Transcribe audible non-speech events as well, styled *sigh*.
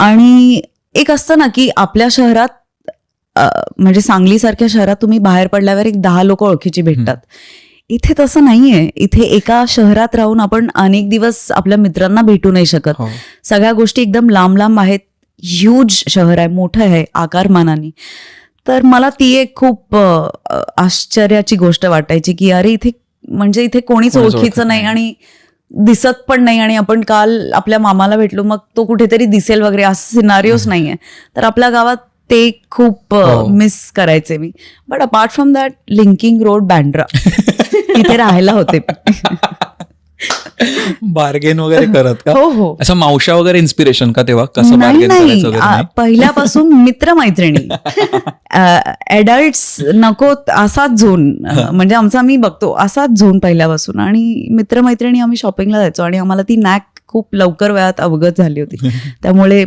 आणि एक असतं ना की आपल्या शहरात म्हणजे सांगलीसारख्या शहरात तुम्ही बाहेर पडल्यावर एक दहा लोक ओळखीची भेटतात. इथे तसं नाहीये. इथे एका शहरात राहून आपण अनेक दिवस आपल्या मित्रांना भेटू नाही शकत. हो. सगळ्या गोष्टी एकदम लांब लांब आहेत. ह्यूज शहर आहे मोठं आहे आकारमानाने तर मला ती एक खूप आश्चर्याची गोष्ट वाटायची की अरे इथे म्हणजे इथे कोणीच ओळखीचं नाही. आणि दिसत पण नाही आणि आपण काल आपल्या मामाला भेटलो मग तो कुठेतरी दिसेल वगैरे असं सिनारिओच नाहीये. तर आपल्या गावात ते खूप हो. मिस करायचे मी. But apart from that linking road Bandra तिथे राहायला होते *laughs* बार्गेन वगैरे करत का? हो हो. असं मावशा वगैरे इन्स्पिरेशन का तेव्हा? कसं नाही बार्गेन नाही. करायचं वगैरे आ, नाही? पहिल्यापासून *laughs* मित्रमैत्रिणी. ऍडल्ट नको असाच झोन म्हणजे आमचा मी बघतो असाच झोन पहिल्यापासून. आणि मित्रमैत्रिणी आम्ही शॉपिंगला जायचो आणि आम्हाला ती नॅक खूप लवकर वेळात अवगत झाली होती. *laughs* त्यामुळे